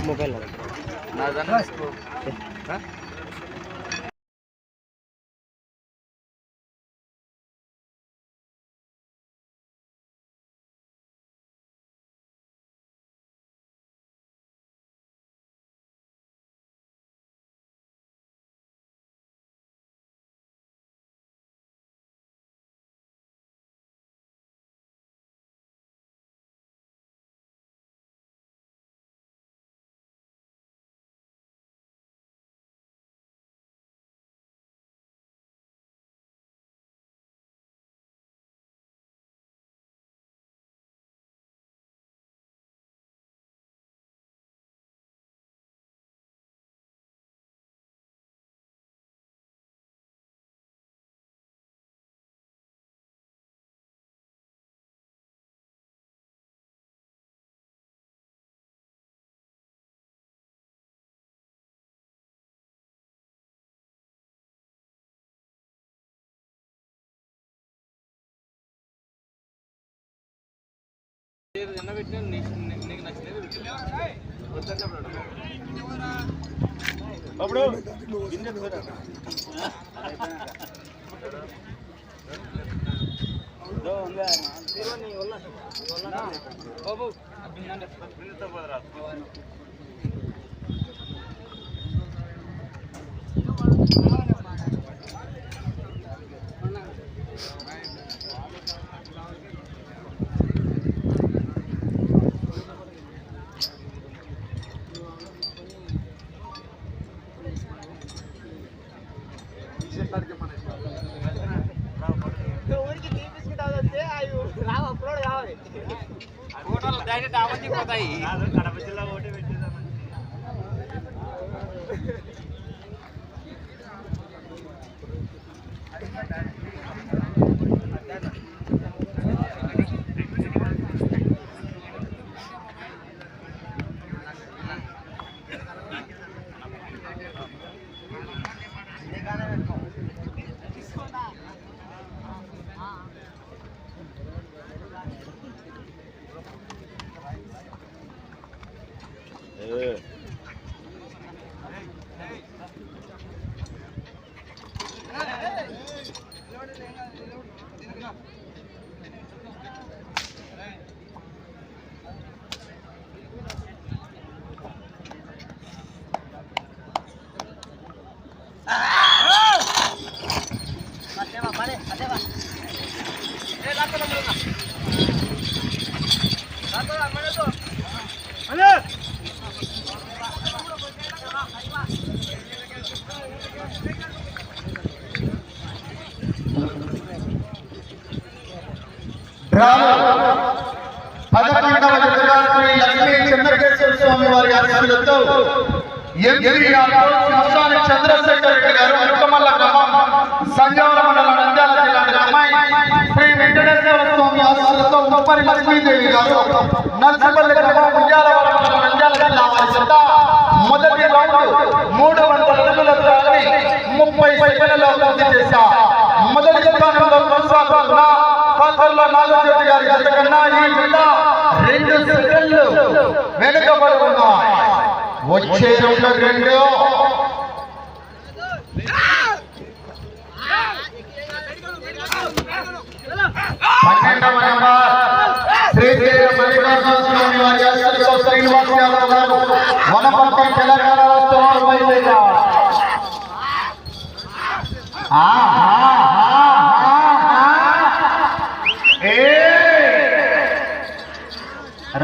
Mobile నిన్న పెట్టిన నీకు నచ్చలేదు అప్పుడు బాబు రాదు ఊరికి తీపిస్తుంటే అవి రావు అప్లోడ్ కావాలి ఫోటోలు డైరెక్ట్ అవన్నీ పోతాయి. เออ పదకొండవ జిల్లా లక్ష్మీ చంద్రకేశ్వర స్వామి వారి ఆశీస్సులతో ఎంపీ చంద్రశేఖర్ రెడ్డి గారు అరుకమల్ల గ్రామం సంజావర మండలం నంద్యాల జిల్లా అమ్మాయి శ్రీ వెంకటేశ్వర స్వామి ఆశీస్సులతో ముప్పరి లక్ష్మీదేవి గారు నర్సపల్లి గ్రామం ఉయ్యాలవాడ నంద్యాల జిల్లా వారి మొదటి రౌండ్ మూడు వందల అడుగుల దూరాన్ని ముప్పై సెకండ్లలో పూర్తి చేశా. మొదటి స్థానంలో కొనసాగుతున్న కాల్పల్ల నాగజ్యోతి గారి జత కన్నా ఈ బిడ్డ రెండు సెకండ్లు వెనుకబడి ఉన్నాయి. వచ్చే రెండు రెండు. పన్నెండవ నెంబర్ శ్రీ శ్రీ మల్లికార్జున స్వామి వారి ఆశీస్సులతో శ్రీనివాస్ యాదవ్ గారు వనపర్తి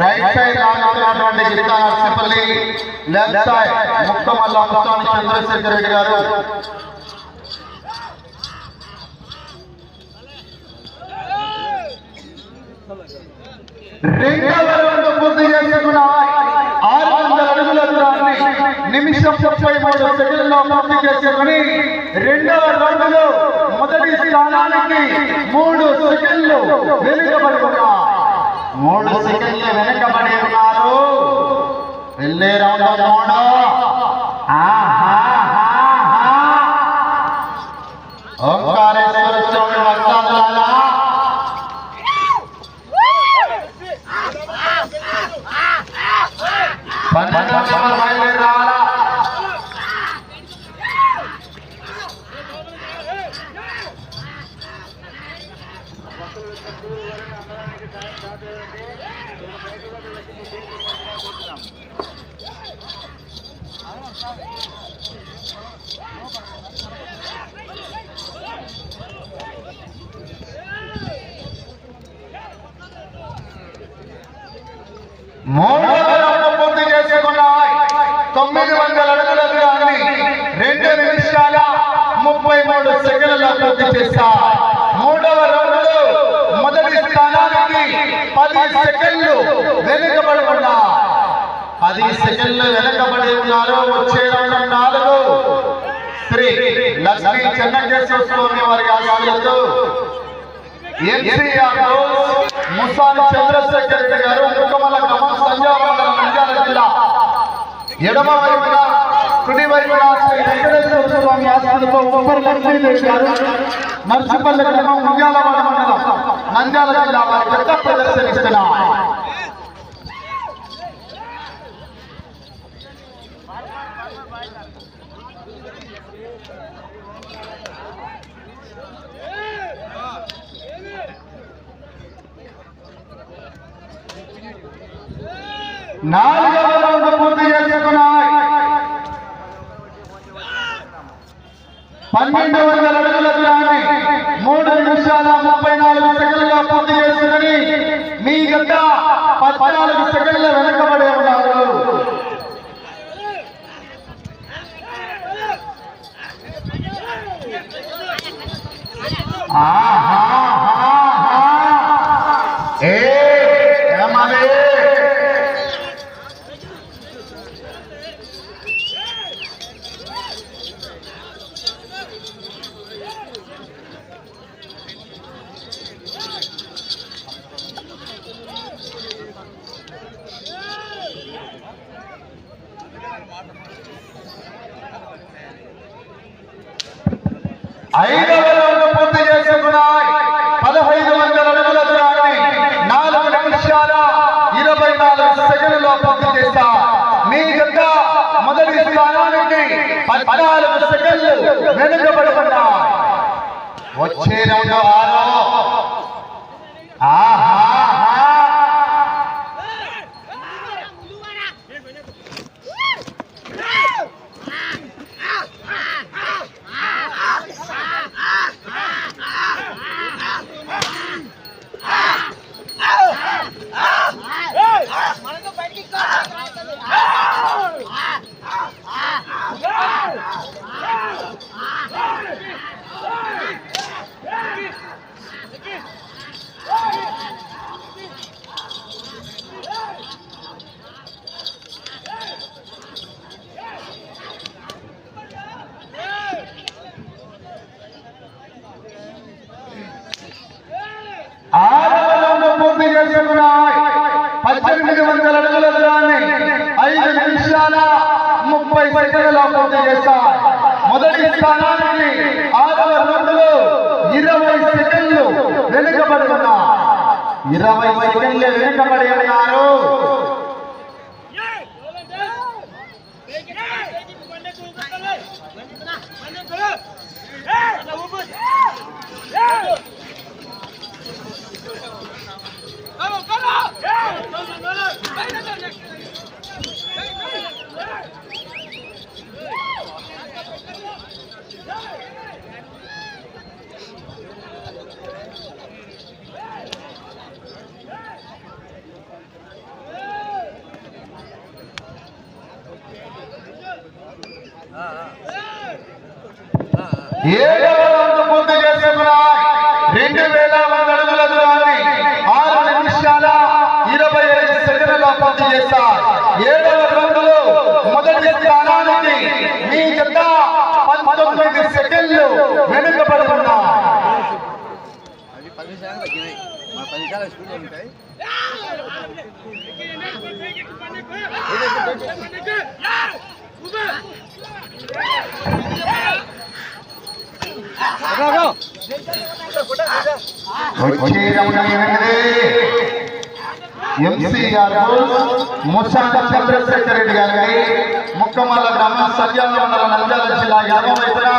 రైట్ సైడ్ ఆడుతున్నటువంటి గిరిజా నర్సింపల్లి లెఫ్ట్ సైడ్ ముక్కమల్ల చంద్రశేఖర్ రెడ్డి గారు రెండవ ముప్పై మూడు సెకండ్లో పూర్తి చేసుకుని రెండవ రౌండ్లో మొదటి స్థానానికి మూడు సెకండ్లు వెనుకబడి ఉన్నారు. మూడు సెకండ్లు వెనుకబడి ఉన్నారు. వెళ్ళే రౌండ్ ఆహా. తొమ్మిది వందల అడుగుల దూరాన్ని రెండు నిమిషాల ముప్పై మూడు సెకండ్ల పూర్తి చేశాయి మూడవ రౌండ్లో మొదటి స్థానానికి పది సెకండ్లు వెనుకబడి ఉన్నాయి పది సెకండ్లు వెనుకబడి ఉన్నారు. వచ్చే రౌండ్ నాలుగు. శ్రీ లక్ష్మీ చెన్నకేశ్వర స్వామి వారి ఆశీస్సులతో ఎన్సీఆర్ ముసాని చంద్రశేఖర్ రెడ్డి గారు ముఖమల గ్రామం సంజావరణ నంద్యాల జిల్లా ఎడమ వైపున కుడి వైపున శ్రీ వెంకటేశ్వర స్వామి ఆశ్రమంలో ఉప్పర్ లక్ష్మీదేవి గారు నర్సిపల్లి గ్రామం ఉయ్యాలవాడ మండలం నంద్యాల జిల్లా వారి పెద్ద ప్రదర్శనిస్తున్నారు నాలుగవ పన్నెండు వందల అడుగుల దూరాన్ని మూడు నిమిషాల ముప్పై నాలుగు సెకండ్లుగా పూర్తి చేసుకుని మీ గత పద్నాలుగు సెకండ్ల వెనకబడి ఇరవై సెకండ్లు వెనుకబడి ఉన్నారు ఏడవ రౌండ్ పూర్తి చేసుకున్నాయి రెండు వేల వంద అడుగుల దూరాన్ని ఆరు నిమిషాల ఇరవై ఐదు సెకండ్ల పూర్తి చేశారు ఏడవ రౌండ్ మొదటి స్థానానికి మీ జత పంతొమ్మిది సెకండ్లు వెనుకబడి ఉన్నారు అవి పది నిమిషాలు తగ్గినాయి మా పది నిమిషాలు స్పీడ్ ఉంటాయి వచ్చే రౌండ్ ఎనిమిది చంద్రశేఖర్ రెడ్డి గారికి ముక్కమల్ల గ్రామం సత్యాల మండల నంద్యాల జిల్లా ఎడమ వైపున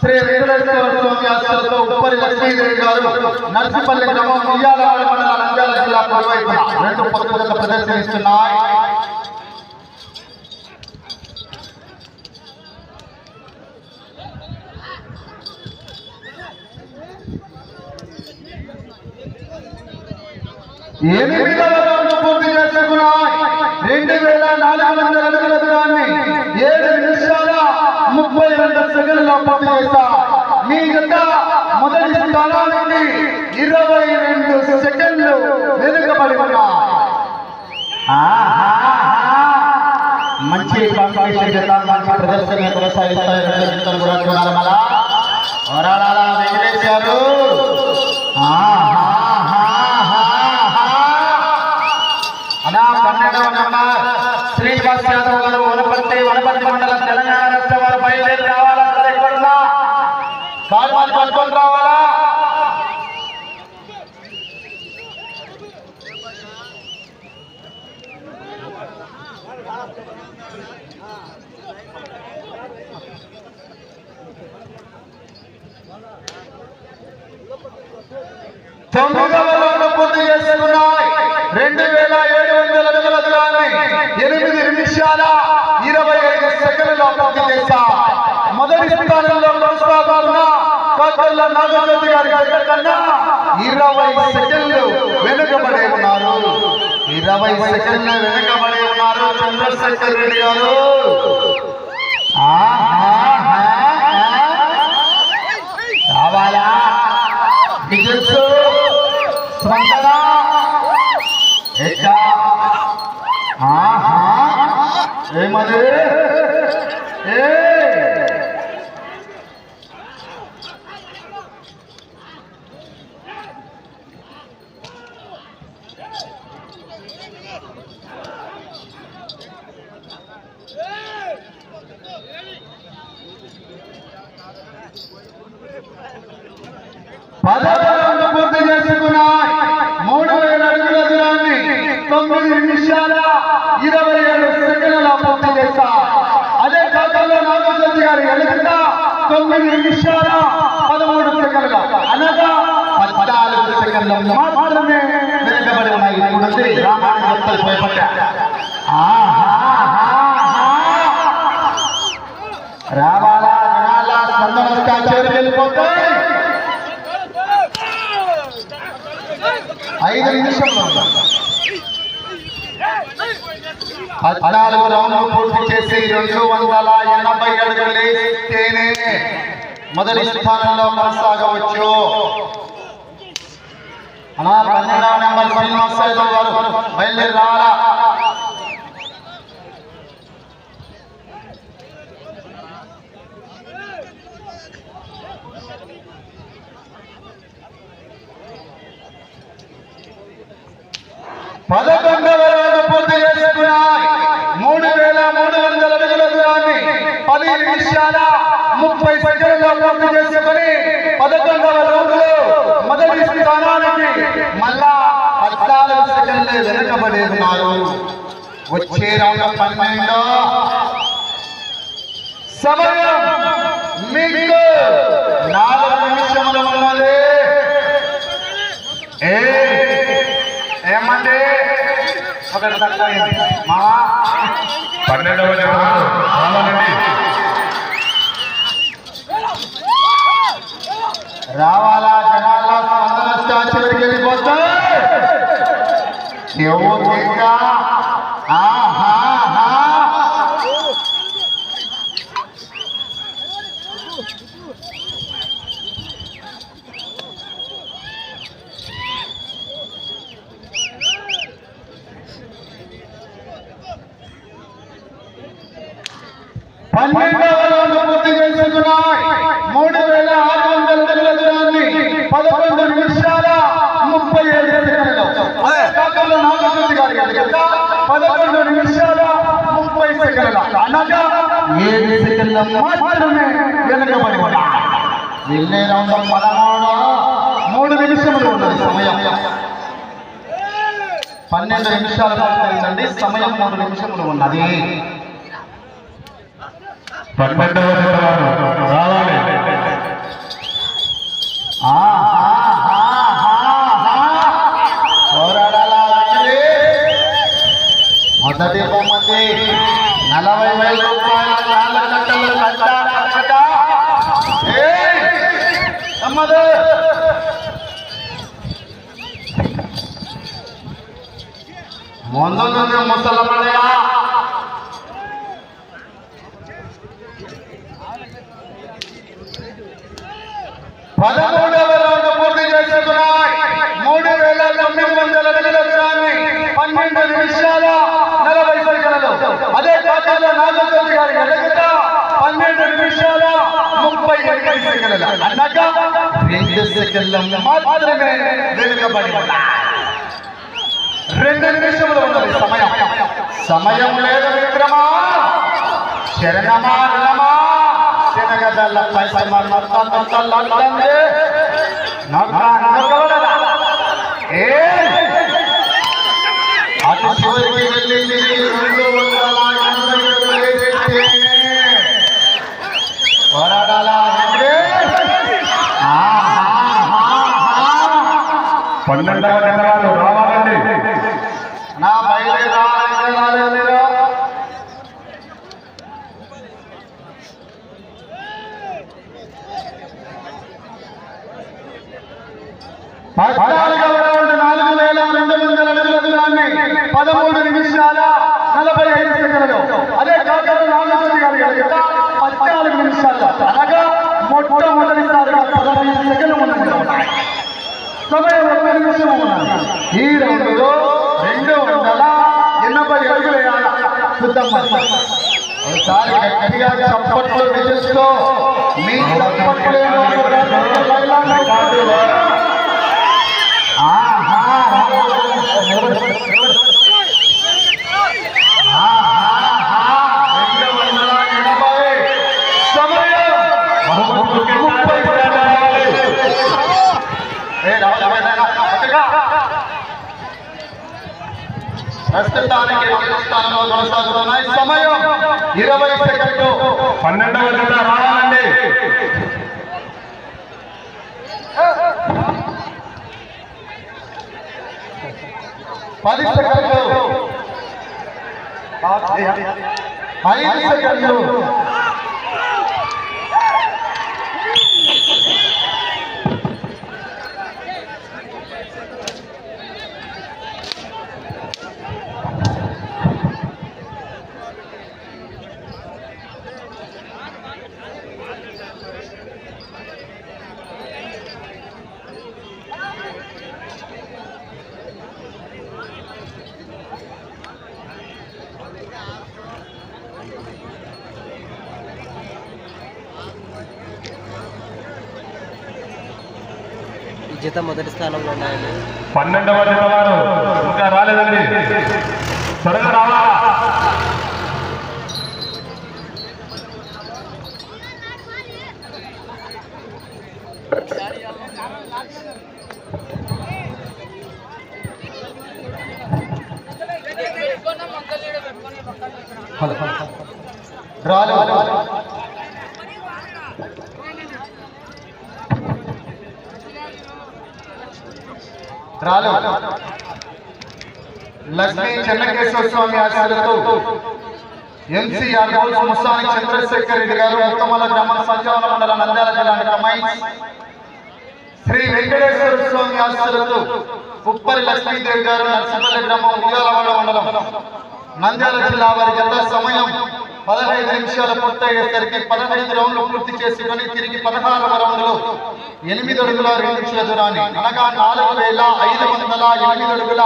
శ్రీ వెంకటేశ్వర స్వామి ఆశలతో ఉప్పరి లక్ష్మీదేవి గారు నర్సిపల్లి గ్రామం నంద్యాల జిల్లా ప్రదర్శిస్తున్నాయి రెండు ఎనిమిదవ రౌండ్ పూర్తి చేసుకున్నాయి? రెండు వేల నాలుగు వందల అడుగుల దూరాన్ని ఏడు నిమిషాల ముప్పై రెండు సెకండ్ల పూర్తి చేశా మీ యొక్క మొదటి స్థానానికి ఇరవై రెండు సెకండ్లు వెనుకబడి ఉన్నా. మంచి మంచి ప్రదర్శన కొనసాగిస్తారు రెండు కూడా చూడాలి మళ్ళా. వరాడాల వెంకటేష్ గారు అనా పన్నెండవ నంబర్ శ్రీనివాస్ యాదవ్ గారు వనపర్తి వనపర్తి మండలం తెలంగాణ రాష్ట్రం వారు బయలుదేరి రావాలా ఎక్కడున్నా కాలువలు పట్టుకొని రావాలా? తొమ్మిదవ రౌండ్ పూర్తి చేసుకున్నాయి. రెండు వేల ఏడు వందల అడుగుల దూరాన్ని ఎనిమిది నిమిషాల ఇరవై ఐదు సెకండ్ల పూర్తి చేశా మొదటి స్థానంలో కళ్ళ నాగజ్యోతి గారి కన్నా ఇరవై సెకండ్లు వెనుకబడి ఉన్నారు. ఇరవై సెకండ్ల వెనుకబడి ఉన్నారు చంద్రశేఖర్ రెడ్డి గారు. ఆహా, రావాలా విజయస్సు స్పందన ఎక్క ఆహా ఏమది ఏ పదహారు పూర్తి చేసుకున్నాయి. మూడు వేల అడుగుల దూరాన్ని తొమ్మిది నిమిషాల ఇరవై ఏడు సెకండ్ల పూర్తి చేశా అదే కాకంలో నాగజ్యోతి గారి ఎలుగుట తొమ్మిది నిమిషాల పదమూడు సెకండ్లు. అనగా పద్నాలుగు సెకండ్లు మాత్రమే వెనుకబడి ఉన్నాయి. ఇప్పుడు రామాయణ భక్తులు భయపడ్డారు రావాలా జనాలా స్పందన స్టాచ్యూకి వెళ్ళిపోతాయి ఐదు నిమిషంలో. పద్నాలుగు రౌండ్లు పూర్తి చేసి రెండు వందల ఎనభై అడుగులు వేస్తేనే మొదటి స్థానంలో కొనసాగవచ్చు. అలా పన్నెండవ నెంబర్ శ్రీనివాస్ యాదవ్ గారు బయలుదేరి రావాలా పదకొండవ రోజు పూర్తి చేసుకున్నాయి మూడు వేల మూడు వందల అడుగుల దూరాన్ని పది నిమిషాల ముప్పై సెకండ్ల పూర్తి చేసుకుని పదకొండవ రౌండ్ మొదటి స్థానానికి మళ్ళా పద్నాలుగు సెకండ్లు వెనుకబడి ఉన్నారు వచ్చే రౌండ్ పన్నెండు సమయం మీకు నాలుగు నిమిషములు ఉన్నది. ఒకటి తక్కువైంది మా పన్నెండవ రావాలా జనాల స్పందన స్టాచ్యూకి ఎవరు ఇంకా ఆహా పన్నెండవ రౌండ్ పూర్తి చేసుకున్నాయి మూడు వేల ఆరు వందల అడుగుల దూరాన్ని పదకొండు నిమిషాల ముప్పై ఏడు సెకండ్లు అదే కాకర్ల నాగజ్యోతి గారి గంట పదకొండు నిమిషాల ముప్పై సెకండ్ల అనగా ఏడు సెకండ్ల మాత్రమే వెనుకబడి వెళ్ళే రౌండ్ పదమూడు మూడు నిమిషములు ఉన్నది సమయం. పన్నెండు నిమిషాలు పూర్తయిందండి సమయం మూడు నిమిషములు ఉన్నది. పన్నెండవ రావాలి. ముందు నుండి ముసలమ్మడయా పదమూడవ రౌండ్ పూర్తి చేసుకున్నాయి మూడు వేల తొమ్మిది వందల అడుగుల దూరాన్ని పన్నెండు నిమిషాల నలభై సెకండ్లు. అదే ఖాతాలో నాగచంద్ర గారి ఎదుగుట పన్నెండు నిమిషాల ముప్పై ఎనిమిది సెకండ్లు. అనగా రెండు సెకండ్లు మాత్రమే వెనుకబడి రెండు నిమిషములు ఉన్నది. సమయం. సమయం లేదు విక్రమా. శరణమా రణమా. శనగదల్ల పైసమ ఏ? అటు చివరికి వెళ్ళింది రెండు వందల పన్నెండవ వారు రావాలండి నా నాలుగు వేల రెండు వందల అడుగుల దూరాన్ని పదమూడు నిమిషాల నలభై ఐదు సెకండ్లు. పద్నాలుగు నిమిషాలు అనగా మొట్టమొదటిసారిగా పదహైదు సెకండ్లు ఉన్నాయి సమయం నిమిషం ఈ రౌండ్లో రెండు వందల ఎనభై అడుగులు వేయాలి సిద్ధం ఒకసారి గట్టిగా చప్పట్లు విధిస్తూ మీ చప్పట్లు ఆహా. రెండు వందల ఎనభై. సమయం ముప్పై సెకండ్లు. ఏ రావాలి, రావాలి, రావాలి. పక్కగా. ప్రస్తుతానికి మొదటి స్థానంలో కొనసాగుతున్నాయి సమయం ఇరవై సెకండ్లు పన్నెండవ జత రావాలండి. పది సెకండ్లు. ఐదు సెకండ్లు. జత మొదటి స్థానంలో ఉన్నాయండి. పన్నెండవ జత వారు. ఇంకా రాలేదండి. త్వరగా రావాలా? చెన్నకేశ్వర స్వామి ఆశయాలతో ఎంసీఆర్ గౌస్ ముసాని చంద్రశేఖర్ రెడ్డి గారు ఉత్తమల గ్రామ సంచాలన మండల నంద్యాల జిల్లా అమ్మాయి శ్రీ వెంకటేశ్వర స్వామి ఆశీస్సులతో ఉప్పరి లక్ష్మీదేవి గారు నర్సింపల్లి గ్రామం ఉయ్యాలవాడ మండలం నంద్యాల జిల్లా వారి గత సమయం పదహైదు నిమిషాలు పూర్తయ్యేసరికి పదహైదు రౌండ్లు పూర్తి చేసుకుని తిరిగి పదహారవ రౌండ్లో ఎనిమిది అడుగుల రెండు ఇంచుల దూరాన్ని అనగా నాలుగు వేల ఐదు వందల ఎనిమిది అడుగుల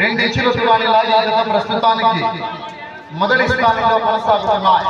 రెండు ఇంచుల దూరాన్ని లాగి ప్రస్తుతానికి మొదటి స్థానంలో కొనసాగుతున్నాయి.